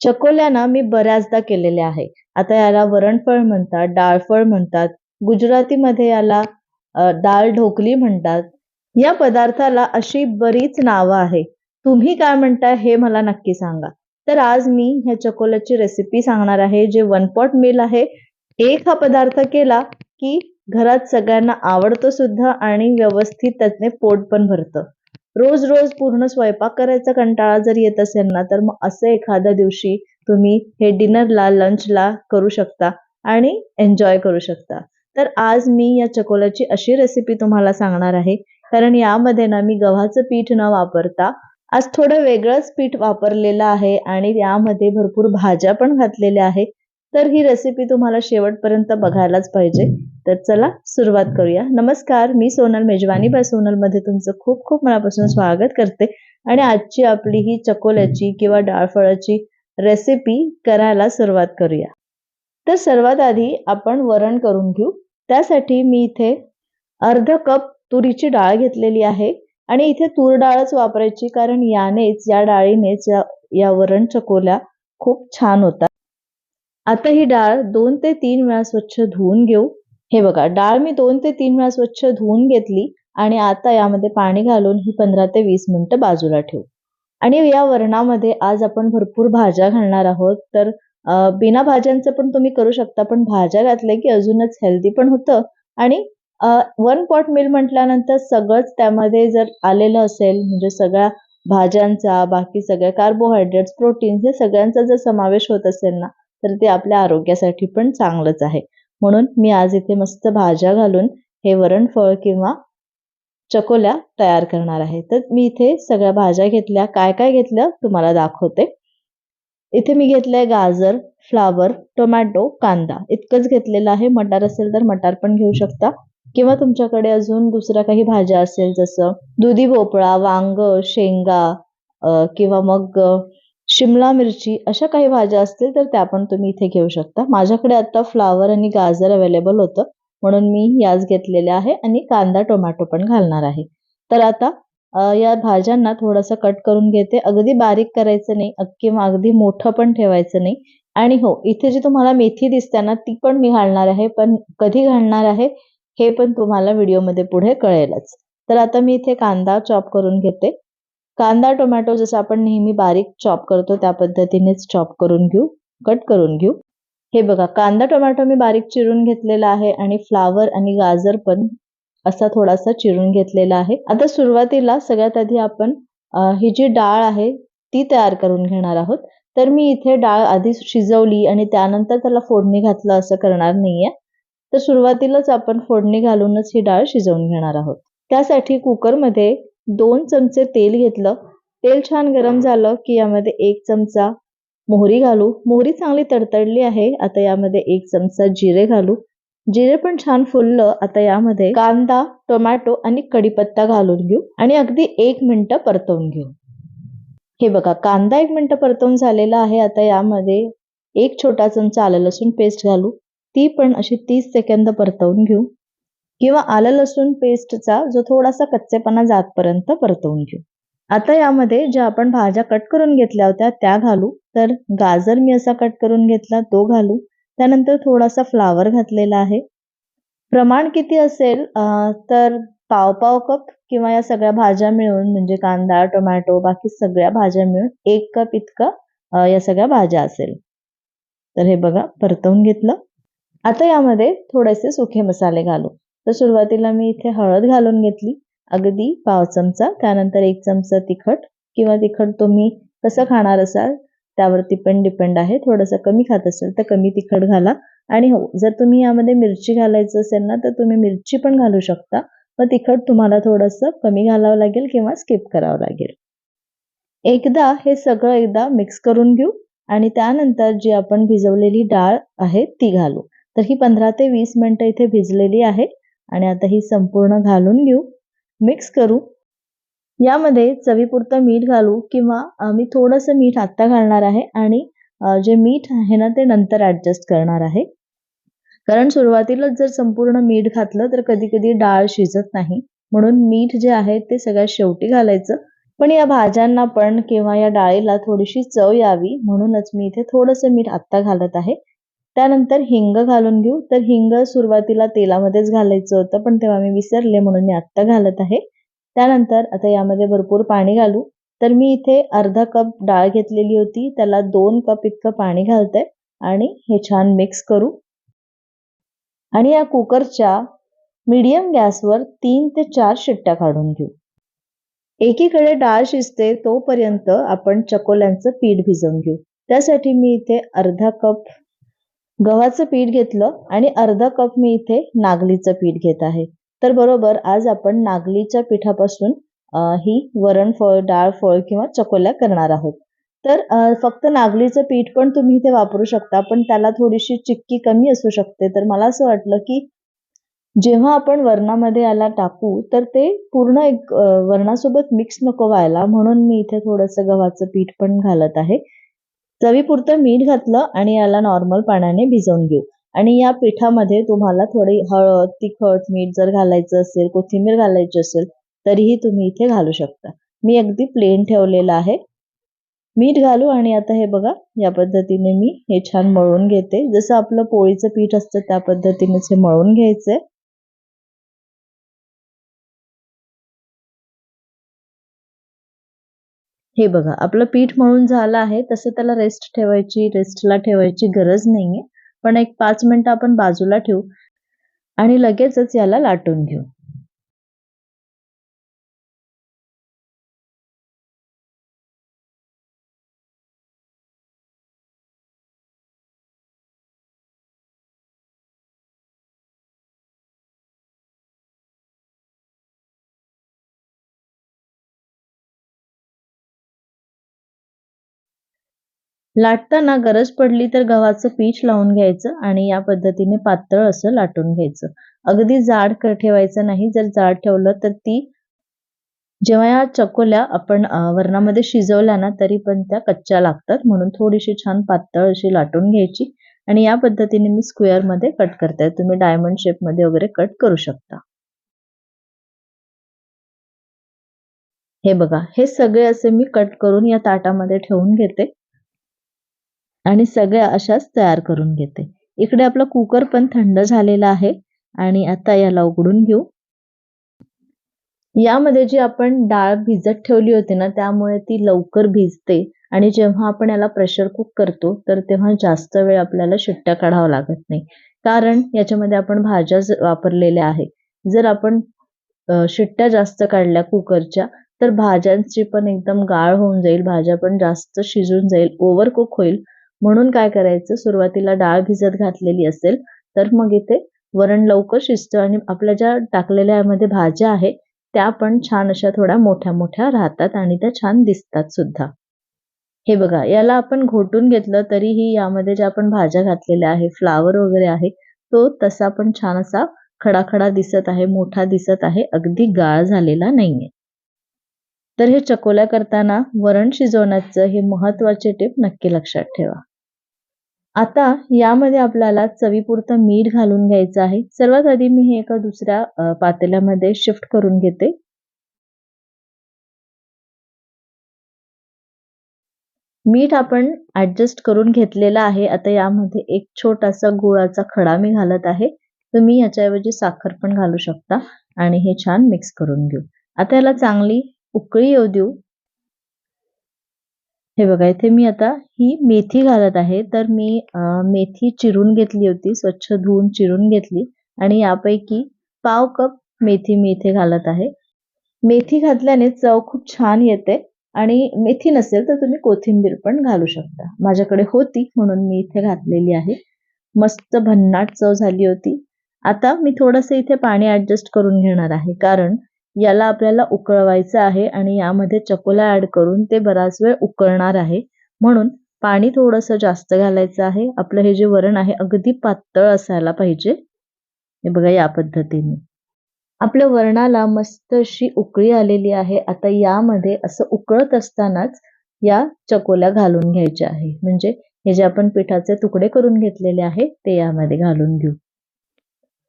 चकोल्या ना मी बऱ्याचदा केलेल्या आहे. आता याला वरणफळ म्हणतात डाळफळ म्हणतात गुजरातीमध्ये याला डाळ ढोकली म्हणतात. या पदार्थाला अशी बरीच नावं आहे. तुम्ही काय म्हणताय हे मला नक्की सांगा. तर आज मी ह्या चकोल्याची रेसिपी सांगणार आहे. जे वन पॉट मिल आहे. एक हा पदार्थ केला की घरात सगळ्यांना आवडतो सुद्धा आणि व्यवस्थित त्याने पोट पण भरतं. रोज रोज पूर्ण स्वयंपाक करायचा कंटाळा जर येत असेल ना तर मग असं एखाद्या दिवशी तुम्ही हे डिनरला लंचला करू शकता आणि एन्जॉय करू शकता. तर आज मी या चकोल्याची अशी रेसिपी तुम्हाला सांगणार आहे. कारण यामध्ये ना मी गव्हाचं पीठ न वापरता आज थोडं वेगळंच पीठ वापरलेलं आहे आणि यामध्ये भरपूर भाज्या पण घातलेल्या आहे. तर ही रेसिपी तुम्हाला शेवटपर्यंत बघायलाच पाहिजे. तर चला सुरुवात करूया. नमस्कार मी सोनल मेजवानी बाय सोनलमध्ये तुमचं खूप खूप मनापासून स्वागत करते. आणि आजची आपली ही चकोल्याची किंवा डाळफळाची रेसिपी करायला सुरुवात करूया. तर सर्वात आधी आपण वरण करून घेऊ. त्यासाठी मी इथे अर्ध कप तुरीची डाळ घेतलेली आहे. आणि इथे तूर डाळच वापरायची कारण यानेच या डाळीनेच या वरण चकोल्या खूप छान होतात. आता ही डाळ दोन ते तीन वेळा स्वच्छ धुवून घेऊ. हे बघा डाळ मी दोन ते तीन वेळा स्वच्छ धुवून घेतली आणि आता यामध्ये पाणी घालून ही पंधरा ते वीस मिनिटं बाजूला ठेवू. आणि या वरणामध्ये आज आपण भरपूर भाज्या घालणार आहोत. तर बिना भाज्यांचं पण तुम्ही करू शकता पण भाज्या घातल्या की अजूनच हेल्दी पण होतं. आणि वन पॉट मिल म्हटल्यानंतर सगळंच त्यामध्ये जर आलेलं असेल म्हणजे सगळ्या भाज्यांचा बाकी सगळ्या कार्बोहायड्रेट्स प्रोटीन्स हे सगळ्यांचा जर समावेश होत असेल ना तर ते आपल्या आरोग्यासाठी पण चांगलंच आहे. म्हणून मी आज इथे मस्त भाज्या घालून हे वरणफळ किंवा चकोल्या तयार करणार आहे. तर मी इथे सगळ्या भाज्या घेतल्या. काय काय घेतलं तुम्हाला दाखवते. इथे मी घेतलंय गाजर फ्लावर टोमॅटो कांदा. इतकंच घेतलेलं आहे. मटार असेल तर मटार पण घेऊ शकता. किंवा तुमच्याकडे अजून दुसऱ्या काही भाज्या असेल जसं दुधी भोपळा वांग शेंगा किंवा मग शिमला मिरची अशा काही भाज्या असतील तर त्या पण तुम्ही इथे घेऊ शकता. माझ्याकडे आता फ्लावर आणि गाजर अवेलेबल होतं. म्हणून मी याच घेतलेल्या आहे आणि कांदा टोमॅटो पण घालणार आहे. तर आता या भाज्यांना थोडंसं कट करून घेते. अगदी बारीक करायचं नाही किंवा अगदी मोठं पण ठेवायचं नाही. आणि हो इथे जी तुम्हाला मेथी दिसते ना ती पण मी घालणार आहे. पण कधी घालणार आहे हे पण तुम्हाला व्हिडिओमध्ये पुढे कळेलच. तर आता मी इथे कांदा चॉप करून घेते. कांदा टोमॅटो जसं आपण नेहमी बारीक चॉप करतो त्या पद्धतीनेच चॉप करून घेऊ कट करून घेऊ. हे बघा कांदा टोमॅटो मी बारीक चिरून घेतलेला आहे आणि फ्लावर आणि गाजर पण असा थोडासा चिरून घेतलेला आहे. आता सुरुवातीला सगळ्यात आधी आपण ही जी डाळ आहे ती तयार करून घेणार आहोत. तर मी इथे डाळ आधी शिजवली आणि त्यानंतर त्याला फोडणी घातलं असं करणार नाहीये. तर सुरुवातीलाच आपण फोडणी घालूनच ही डाळ शिजवून घेणार आहोत. त्यासाठी कुकरमध्ये दोन चमचे तेल घेतलं. तेल छान गरम झालं की यामध्ये एक चमचा मोहरी घालू. मोहरी चांगली तडतडली आहे आता यामध्ये एक चमचा जिरे घालू. जिरे पण छान फुललं आता यामध्ये कांदा टोमॅटो आणि कढीपत्ता घालून घेऊ आणि अगदी एक मिनिट परतवून घेऊ. हे बघा कांदा एक मिनिट परतवून झालेला आहे आता यामध्ये एक छोटा चमचा आलं लसूण पेस्ट घालू. ती पण अशी तीस सेकंद परतवून घेऊ. किंवा आलं लसूण पेस्टचा जो थोडासा कच्चेपणा जातपर्यंत परतवून घेऊ. आता यामध्ये ज्या आपण भाज्या कट करून घेतल्या होत्या त्या घालू. तर गाजर मी असा कट करून घेतला तो घालू. त्यानंतर थोडासा फ्लावर घातलेला आहे. प्रमाण किती असेल तर पाव पाव कप किंवा या सगळ्या भाज्या मिळून म्हणजे कांदा टोमॅटो बाकी सगळ्या भाज्या मिळून एक कप इतकं या सगळ्या भाज्या असेल. तर हे बघा परतवून घेतलं. आता यामध्ये थोडेसे सुखे मसाले घालू. तर सुरुवातीला मी इथे हळद घालून घेतली अगदी पाव चमचा. त्यानंतर एक चमचा तिखट किंवा तिखट तुम्ही कसं खाणार असाल त्यावरती पण डिपेंड आहे. थोडंसं कमी खात असेल तर कमी तिखट घाला. आणि हो जर तुम्ही यामध्ये मिरची घालायचं असेल ना तर तुम्ही मिरची पण घालू शकता. मग तिखट तुम्हाला थोडंसं कमी घालावं लागेल किंवा स्किप करावं लागेल. एकदा हे सगळं एकदा मिक्स करून घेऊ आणि त्यानंतर जी आपण भिजवलेली डाळ आहे ती घालू. तर ही पंधरा ते वीस मिनिटं इथे भिजलेली आहे आणि आता ही संपूर्ण घालून घेऊ. मिक्स करू. यामध्ये चवीपुरतं मीठ घालू किंवा मी थोडंसं मीठ आत्ता घालणार आहे आणि जे मीठ आहे ना ते नंतर ऍडजस्ट करणार आहे. कारण सुरुवातीलाच जर संपूर्ण मीठ घातलं तर कधी कधी डाळ शिजत नाही. म्हणून मीठ जे आहे ते सगळ्यात शेवटी घालायचं. पण या भाज्यांना पण किंवा या डाळीला थोडीशी चव यावी. म्हणूनच मी इथे थोडंसं मीठ आत्ता घालत आहे. त्यानंतर हिंग घालून घेऊ. तर हिंग सुरुवातीला तेलामध्येच घालायचं होतं पण तेव्हा मी विसरले म्हणून मी आत्ता घालत आहे. त्यानंतर आता यामध्ये भरपूर पाणी घालू. तर मी इथे अर्धा कप डाळ घेतलेली होती. त्याला दोन कप इतकं पाणी घालते आणि हे छान मिक्स करू. आणि या कुकरच्या मीडियम गॅसवर तीन ते चार शिट्ट्या काढून घेऊ. एकीकडे डाळ शिजते तोपर्यंत आपण चकोल्यांचं पीठ भिजवून घेऊ. त्यासाठी मी इथे अर्धा कप गव्हाचं पीठ घेतलं आणि अर्धा कप मी इथे नागलीचं पीठ घेत आहे. तर बरोबर आज आपण नागलीच्या पिठापासून ही वरणफळ डाळ फळ किंवा चकोल्या करणार आहोत. तर फक्त नागलीचं पीठ पण तुम्ही इथे वापरू शकता पण त्याला थोडीशी चिक्की कमी असू शकते. तर मला असं वाटलं की जेव्हा आपण वरणामध्ये याला टाकू तर ते पूर्ण एक वरणासोबत मिक्स नको व्हायला. म्हणून मी इथे थोडंसं गव्हाचं पीठ पण घालत आहे. चवीपुरतं मीठ घातलं आणि याला नॉर्मल पाण्याने भिजवून घेऊ. आणि या पिठामध्ये तुम्हाला थोडी हळद तिखट मीठ जर घालायचं असेल कोथिंबीर घालायची असेल तरीही तुम्ही इथे घालू शकता. मी अगदी प्लेन ठेवलेलं आहे. मीठ घालू आणि आता हे बघा या पद्धतीने मी हे छान मळून घेते. जसं आपलं पोळीचं पीठ असतं त्या पद्धतीनेच हे मळून घ्यायचंय. हे बघा आपलं पीठ मळून झालं आहे तसं त्याला रेस्ट ठेवायची रेस्टला ठेवायची गरज नाहीये. पण एक पाच मिनिटं आपण बाजूला ठेवू आणि लगेचच याला लाटून घेऊ. लाटताना गरज पडली तर गव्हाचं पीठ लावून घ्यायचं आणि या पद्धतीने पातळ असं लाटून घ्यायचं. अगदी जाड ठेवायचं नाही. जर जाड ठेवलं तर ती जेव्हा या चकोल्या आपण वरणामध्ये शिजवल्या ना तरी पण त्या कच्च्या लागतात. म्हणून थोडीशी छान पातळ अशी लाटून घ्यायची आणि या पद्धतीने मी स्क्वेअरमध्ये कट करते. तुम्ही डायमंड शेपमध्ये वगैरे कट करू शकता. हे बघा हे सगळे असे मी कट करून या ताटामध्ये ठेवून घेते. आणि सगळ्या अशाच तयार करून घेते. इकडे आपला कुकर पण थंड झालेला आहे आणि आता याला उघडून घेऊ. यामध्ये जी आपण डाळ भिजत ठेवली होती ना त्यामुळे ती लवकर भिजते आणि जेव्हा आपण याला प्रेशर कुक करतो तर तेव्हा जास्त वेळ आपल्याला शिट्ट्या काढावं लागत नाही. कारण याच्यामध्ये आपण भाज्या वापरलेल्या आहे जर आपण शिट्ट्या जास्त काढल्या कुकरच्या तर भाज्यांची पण एकदम गाळ होऊन जाईल भाज्या पण जास्त शिजून जाईल ओव्हर कुक होईल. म्हणून काय करायचं? सुरुवातीला डाळ भिजत घातलेली असेल तर मग इथे वरण लवकर शिजतं आणि आपल्या ज्या टाकलेल्या यामध्ये भाज्या आहेत त्या पण छान अशा थोड्या मोठ्या मोठ्या राहतात आणि त्या छान दिसतात सुद्धा. हे बघा याला आपण घोटून घेतलं तरीही यामध्ये ज्या आपण भाज्या घातलेल्या आहे फ्लावर वगैरे आहे तो तसा पण छान असा खडाखडा दिसत आहे मोठा दिसत आहे अगदी गाळ झालेला नाहीये. तर हे चकोल्या करताना वरण शिजवण्याचं हे महत्त्वाचे टिप नक्की लक्षात ठेवा. आता यामध्ये आपल्याला चवीपुरतं मीठ घालून घ्यायचं आहे. सर्वात आधी मी हे एका दुसऱ्या पातेल्यामध्ये शिफ्ट करून घेते. मीठ आपण ऍडजस्ट करून घेतलेला आहे. आता यामध्ये एक छोटासा गुळाचा खडा मी घालत आहे. तुम्ही याच्याऐवजी साखर पण घालू शकता आणि हे छान मिक्स करून घेऊ. आता याला चांगली उकळी येऊ देऊ. हे बघा इथे मी आता ही मेथी घालत आहे. तर मी मेथी चिरून घेतली होती स्वच्छ धुवून चिरून घेतली आणि यापैकी पाव कप मेथी मी इथे घालत आहे. मेथी घातल्याने चव खूप छान येते आणि मेथी नसेल तर तुम्ही कोथिंबीर पण घालू शकता. माझ्याकडे होती म्हणून मी इथे घातलेली आहे. मस्त भन्नाट चव झाली होती. आता मी थोडंसं इथे पाणी ऍडजस्ट करून घेणार आहे. कारण याला आपल्याला उकळवायचं आहे आणि यामध्ये चकोला ऍड करून ते बराच वेळ उकळणार आहे. म्हणून पाणी थोडंसं जास्त घालायचं आहे. आपलं हे जे वरण आहे अगदी पातळ असायला पाहिजे. हे बघा या पद्धतीने. आपल्या वरणाला मस्त अशी उकळी आलेली आहे. आता यामध्ये असं उकळत असतानाच या चकोल्या घालून घ्यायच्या आहे. म्हणजे हे जे आपण पिठाचे तुकडे करून घेतलेले आहे ते यामध्ये घालून घेऊ.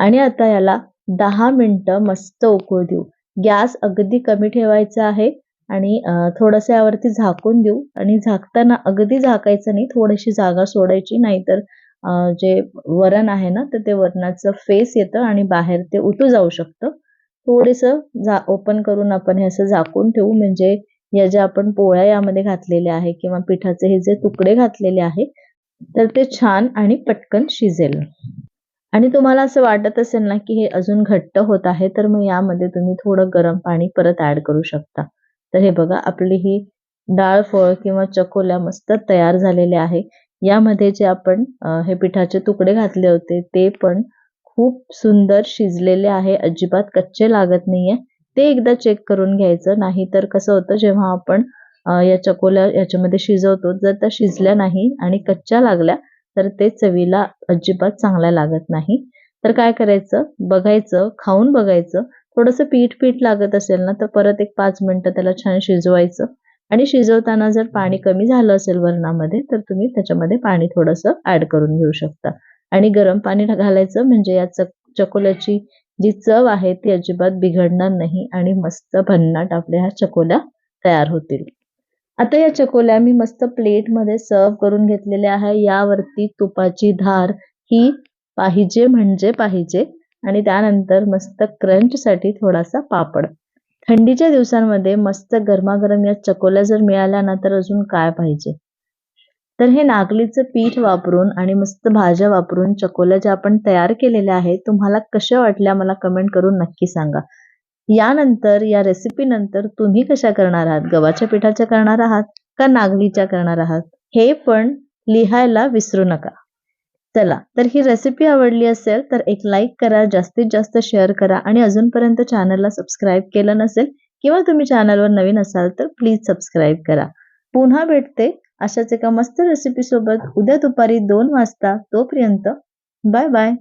आणि आता याला दहा मिनिटं मस्त उकळू देऊ. गॅस अगदी कमी ठेवायचा आहे आणि थोडंसं यावरती झाकून देऊ. आणि झाकताना अगदी झाकायचं नाही थोडीशी जागा सोडायची नाहीतर जे वरण आहे ना तर ते वरणाचं फेस येतं आणि बाहेर ते उतू जाऊ शकतं. थोडंसं जा ओपन करून आपण हे असं झाकून ठेवू. म्हणजे या ज्या आपण पोळ्या यामध्ये घातलेल्या आहे किंवा पिठाचे हे जे तुकडे घातलेले आहे तर ते छान आणि पटकन शिजेल. आणि तुम्हाला असं वाटत असेल ना की हे अजून घट्ट होत आहे तर मग यामध्ये तुम्ही थोडं गरम पाणी परत ऍड करू शकता. तर हे बघा आपली ही डाळ फळ किंवा चकोल्या मस्त तयार झालेले आहे. यामध्ये जे आपण हे पिठाचे तुकडे घातले होते ते पण खूप सुंदर शिजलेले आहे. अजिबात कच्चे लागत नाहीये. ते एकदा चेक करून घ्यायचं. नाही तर कसं होतं जेव्हा आपण या चकोल्या याच्यामध्ये शिजवतो जर त्या शिजल्या नाही आणि कच्च्या लागल्या तर ते चवीला अजिबात चांगल्या लागत नाही. तर काय करायचं? बघायचं खाऊन बघायचं. थोडंसं पीठ पीठ लागत असेल ना तर परत एक पाच मिनटं त्याला छान शिजवायचं. आणि शिजवताना जर पाणी कमी झालं असेल वरणामध्ये तर तुम्ही त्याच्यामध्ये पाणी थोडंसं ऍड करून घेऊ शकता. आणि गरम पाणी घालायचं म्हणजे या चक चकोल्याची जी चव आहे ती अजिबात बिघडणार नाही आणि मस्त भन्नाट आपल्या ह्या चकोल्या तयार होतील. आता या चकोल्या मी मस्त प्लेटमध्ये सर्व करून घेतलेल्या आहे. यावरती तुपाची धार ही पाहिजे म्हणजे पाहिजे. आणि त्यानंतर मस्त क्रंचसाठी थोडासा पापड. थंडीच्या दिवसांमध्ये मस्त गरमागरम या चकोल्या जर मिळाल्या ना तर अजून काय पाहिजे? तर हे नागलीचं पीठ वापरून आणि मस्त भाज्या वापरून चकोल्या ज्या आपण तयार केलेल्या आहेत तुम्हाला कशा वाटल्या मला कमेंट करून नक्की सांगा. यानंतर या रेसिपी नंतर तुम्ही कशा करणार आहात? गव्हाच्या पिठाच्या करणार आहात का नागलीच्या करणार आहात? हे पण लिहायला विसरू नका. चला तर ही रेसिपी आवडली असेल तर एक लाईक करा जास्तीत जास्त शेअर करा आणि अजूनपर्यंत चॅनलला सबस्क्राईब केलं नसेल किंवा तुम्ही चॅनलवर नवीन असाल तर प्लीज सबस्क्राईब करा. पुन्हा भेटते अशाच एका मस्त रेसिपी सोबत उद्या दुपारी दोन वाजता. तोपर्यंत बाय बाय